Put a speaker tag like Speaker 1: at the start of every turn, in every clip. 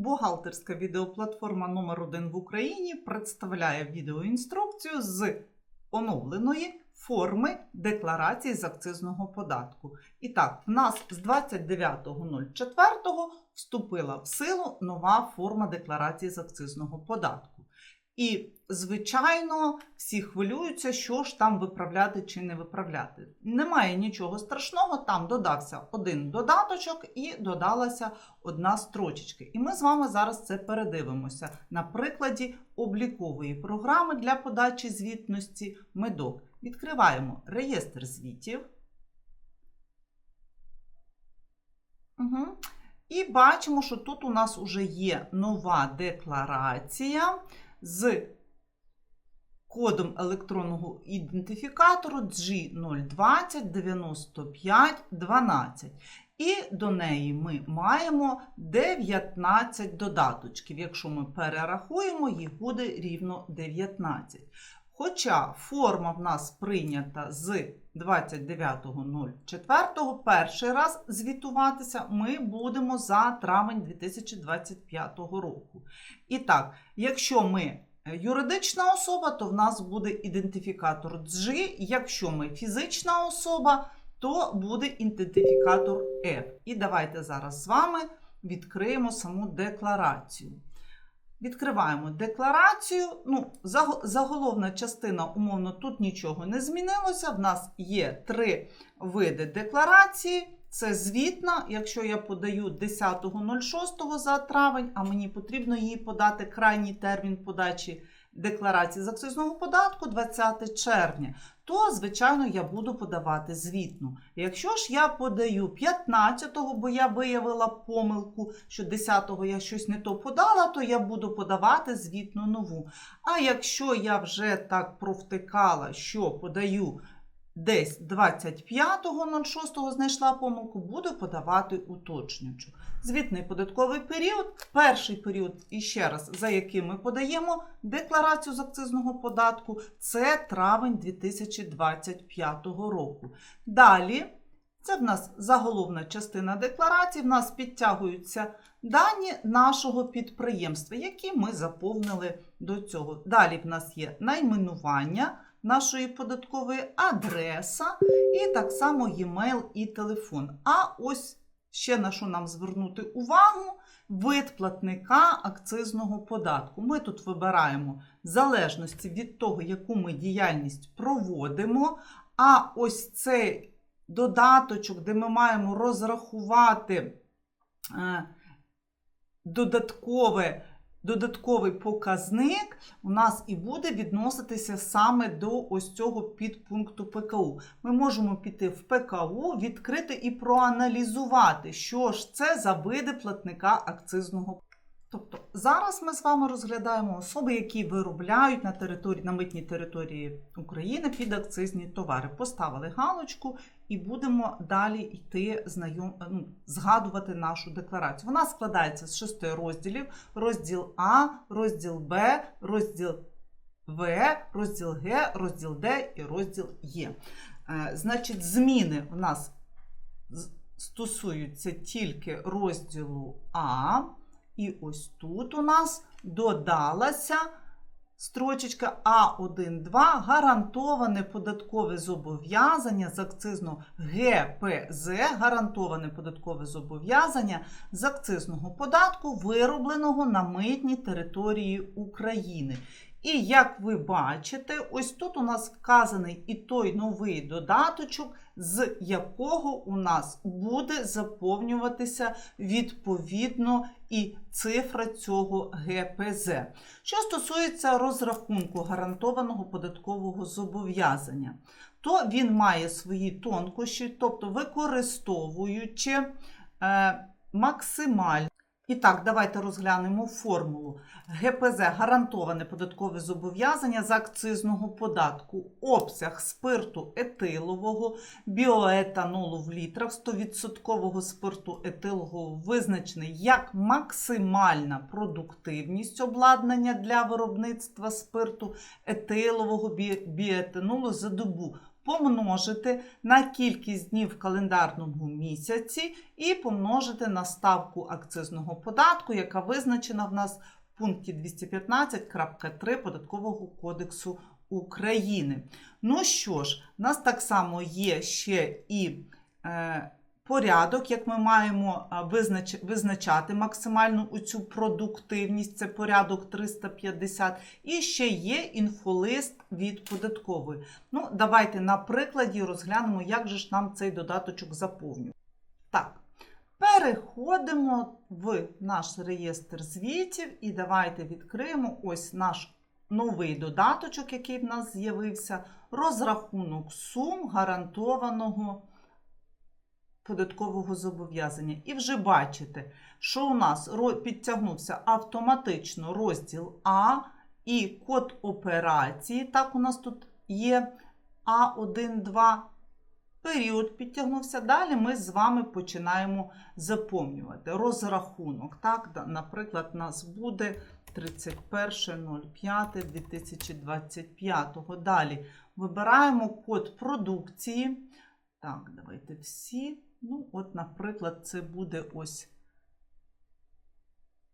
Speaker 1: Бухгалтерська відеоплатформа номер 1 в Україні представляє відеоінструкцію з оновленої форми декларації з акцизного податку. І так, в нас з 29.04 вступила в силу нова форма декларації з акцизного податку. І, звичайно, всі хвилюються, що ж там виправляти чи не виправляти. Немає нічого страшного, там додався один додаточок і додалася одна строчечка. І ми з вами зараз це передивимося на прикладі облікової програми для подачі звітності медок. Відкриваємо реєстр звітів. Угу. І бачимо, що тут у нас вже є нова декларація з кодом електронного ідентифікатору G0209512. І до неї ми маємо 19 додаточків. Якщо ми перерахуємо, їх буде рівно 19. Хоча форма в нас прийнята з 29.04, перший раз звітуватися ми будемо за травень 2025 року. І так, якщо ми юридична особа, то в нас буде ідентифікатор G, якщо ми фізична особа, то буде ідентифікатор F. І давайте зараз з вами відкриємо саму декларацію. Відкриваємо декларацію. Ну, Заголовна частина, умовно, тут нічого не змінилося. В нас є три види декларації. Це звітна, якщо я подаю 10.06 за травень, а мені потрібно її подати крайній термін подачі декларації з акцизного податку 20 червня, то, звичайно, я буду подавати звітну. Якщо ж я подаю 15-го, бо я виявила помилку, що 10-го я щось не то подала, то я буду подавати звітну нову. А якщо я вже так провтикала, що подаю десь 25.06 знайшла помилку, буду подавати уточнюючу. Звітний податковий період, перший період, і ще раз, за яким ми подаємо декларацію з акцизного податку, це травень 2025 року. Далі, це в нас заголовна частина декларації, в нас підтягуються дані нашого підприємства, які ми заповнили до цього. Далі в нас є найменування нашої податкової адреса, і так само e-mail і телефон. А ось ще на що нам звернути увагу: вид платника акцизного податку. Ми тут вибираємо в залежності від того, яку ми діяльність проводимо. А ось цей додаточок, де ми маємо розрахувати е, додаткове додатковий показник у нас і буде відноситися саме до ось цього підпункту ПКУ. Ми можемо піти в ПКУ, відкрити і проаналізувати, що ж це за види платника акцизного. Тобто зараз ми з вами розглядаємо особи, які виробляють на території на митній території України підакцизні товари. Поставили галочку і будемо далі йти знайом, ну, згадувати нашу декларацію. Вона складається з шести розділів: розділ А, розділ Б, розділ В, розділ Г, розділ Д і розділ. Е, значить, зміни в нас стосуються тільки розділу А. І ось тут у нас додалася строчечка А1,2 гарантоване податкове зобов'язання з акцизного ГПЗ, гарантоване податкове зобов'язання з акцизного податку, виробленого на митній території України. І як ви бачите, ось тут у нас вказаний і той новий додаточок, з якого у нас буде заповнюватися відповідно і цифра цього ГПЗ. Що стосується розрахунку гарантованого податкового зобов'язання, то він має свої тонкощі, тобто використовуючи е, максимально і так, давайте розглянемо формулу. ГПЗ гарантоване податкове зобов'язання з акцизного податку, обсяг спирту етилового, біоетанолу в літрах 100% спирту етилового визначений як максимальна продуктивність обладнання для виробництва спирту етилового біоетанолу за добу помножити на кількість днів в календарному місяці і помножити на ставку акцизного податку, яка визначена в нас в пункті 215.3 Податкового кодексу України. Ну що ж, в нас так само є ще і е, порядок, як ми маємо визнач, визначати максимальну оцю продуктивність, це порядок 350, і ще є інфолист від податкової. Ну, давайте на прикладі розглянемо, як же ж нам цей додаточок заповнювати. Так, переходимо в наш реєстр звітів і давайте відкриємо ось наш новий додаточок, який в нас з'явився, розрахунок сум гарантованого податкового зобов'язання. І вже бачите, що у нас підтягнувся автоматично розділ А і код операції. Так, у нас тут є А1, 2. Період підтягнувся. Далі ми з вами починаємо заповнювати розрахунок. Так, наприклад, у нас буде 31.05.2025. Далі вибираємо код продукції. Так, давайте всі. Ну, от, наприклад, це буде ось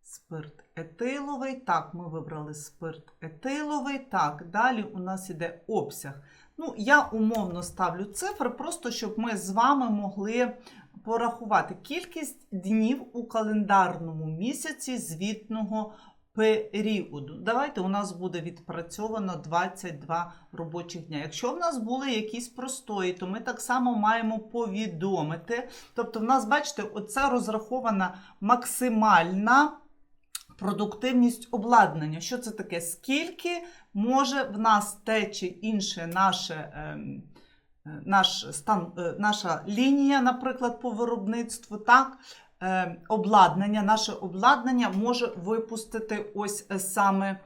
Speaker 1: спирт етиловий. Так, ми вибрали спирт етиловий. Так, далі у нас іде обсяг. Ну, я умовно ставлю цифри, просто щоб ми з вами могли порахувати кількість днів у календарному місяці звітного періоду. Давайте у нас буде відпрацьовано 22 робочих дня. Якщо в нас були якісь простої, то ми так само маємо повідомити. Тобто, в нас, бачите, оце розрахована максимальна продуктивність обладнання. Що це таке? Скільки може в нас те чи інше наше. ем, е, Наш стан, е, наша лінія, наприклад, по виробництву, так, обладнання, наше обладнання може випустити ось е, саме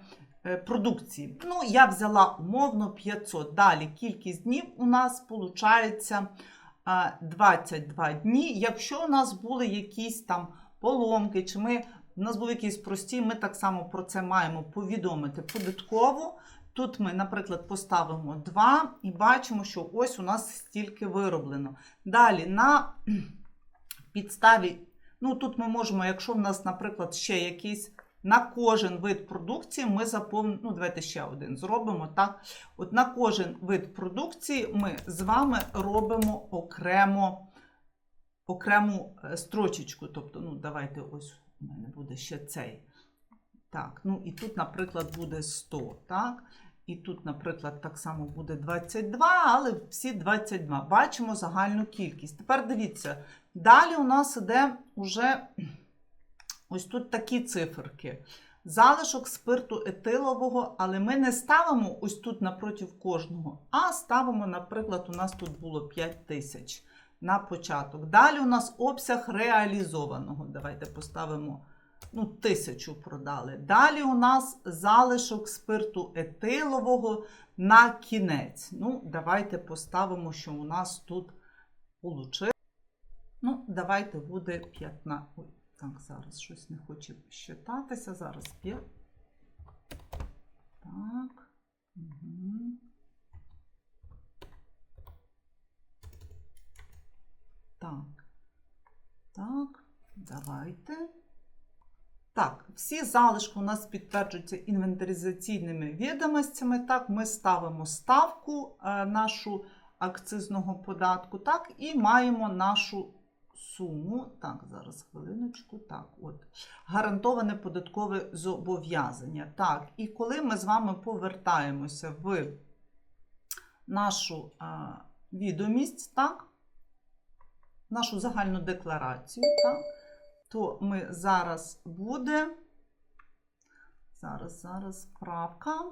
Speaker 1: е, продукції. Ну, я взяла умовно 500. Далі кількість днів у нас виходить 22 дні. Якщо у нас були якісь там поломки, чи ми, у нас були якісь прості, ми так само про це маємо повідомити податково. Тут ми, наприклад, поставимо 2 і бачимо, що ось у нас стільки вироблено. Далі на підставі, ну тут ми можемо, якщо в нас, наприклад, ще якийсь на кожен вид продукції ми заповнимо, ну давайте ще один зробимо. так. От на кожен вид продукції ми з вами робимо окремо, окрему е, строчечку. Тобто, ну давайте ось у мене буде ще цей. Так, ну і тут, наприклад, буде 100, так? І тут, наприклад, так само буде 22, але всі 22. Бачимо загальну кількість. Тепер дивіться, далі у нас іде уже ось тут такі циферки. Залишок спирту етилового, але ми не ставимо ось тут напроти кожного, а ставимо, наприклад, у нас тут було 5 тисяч на початок. Далі у нас обсяг реалізованого. Давайте поставимо ну, тисячу продали. Далі у нас залишок спирту етилового на кінець. Ну, давайте поставимо, що у нас тут получилось. Ну, давайте буде 15. Ой, так, зараз щось не хоче щитатися. Зараз 5. Так. Угу. Так. Так, давайте. Так, всі залишки у нас підтверджуються інвентаризаційними відомостями. Так, ми ставимо ставку е, нашу акцизного податку, так, і маємо нашу суму. Так, зараз хвилиночку. Так, от. Гарантоване податкове зобов'язання. Так, і коли ми з вами повертаємося в нашу е, відомість, так, нашу загальну декларацію, так то ми зараз буде. Зараз, зараз правка.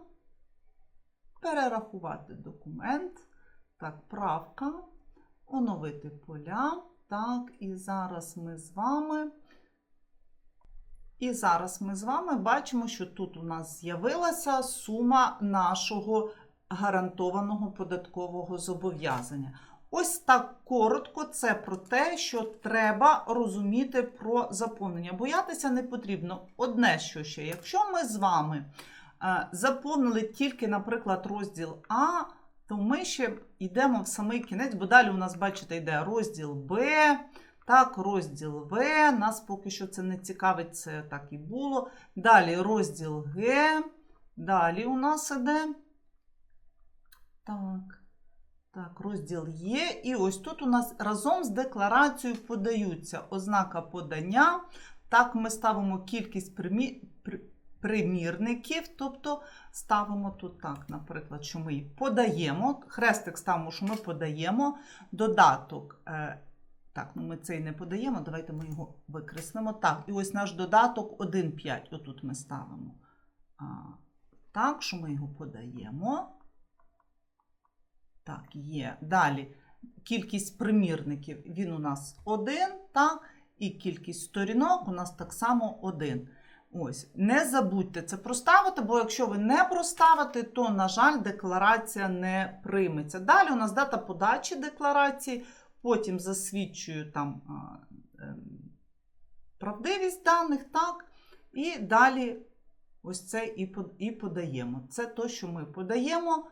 Speaker 1: Перерахувати документ. Так, правка. Оновити поля. Так, і зараз ми з вами. І зараз ми з вами бачимо, що тут у нас з'явилася сума нашого гарантованого податкового зобов'язання. Ось так коротко це про те, що треба розуміти про заповнення. Боятися не потрібно. Одне, що ще, якщо ми з вами е, заповнили тільки, наприклад, розділ А, то ми ще йдемо в самий кінець, бо далі у нас, бачите, йде розділ Б. Так, розділ В. Нас поки що це не цікавить, це так і було. Далі розділ Г. Далі у нас іде. Так. Так, розділ є. І ось тут у нас разом з декларацією подаються ознака подання. Так, ми ставимо кількість примі... при- примірників, тобто ставимо тут так, наприклад, що ми подаємо. Хрестик ставимо, що ми подаємо. Додаток. Е... Так, ну ми цей не подаємо, давайте ми його викреслимо. Так, і ось наш додаток 1,5. Отут ми ставимо. Так, що ми його подаємо. Так, є. Далі кількість примірників він у нас один, так, і кількість сторінок у нас так само один. Ось, не забудьте це проставити, бо якщо ви не проставите, то, на жаль, декларація не прийметься. Далі у нас дата подачі декларації, потім засвідчую там ем, правдивість даних, так, і далі ось це і подаємо. Це то, що ми подаємо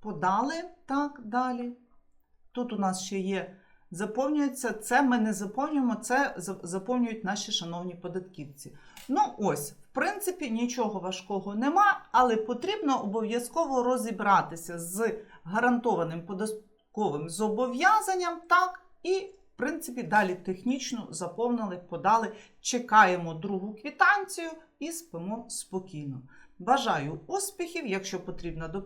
Speaker 1: подали, так, далі. Тут у нас ще є заповнюється, це ми не заповнюємо, це заповнюють наші шановні податківці. Ну, ось, в принципі, нічого важкого нема, але потрібно обов'язково розібратися з гарантованим податковим зобов'язанням, так, і, в принципі, далі технічно заповнили, подали, чекаємо другу квитанцію і спимо спокійно. Бажаю успіхів, якщо потрібна допомога.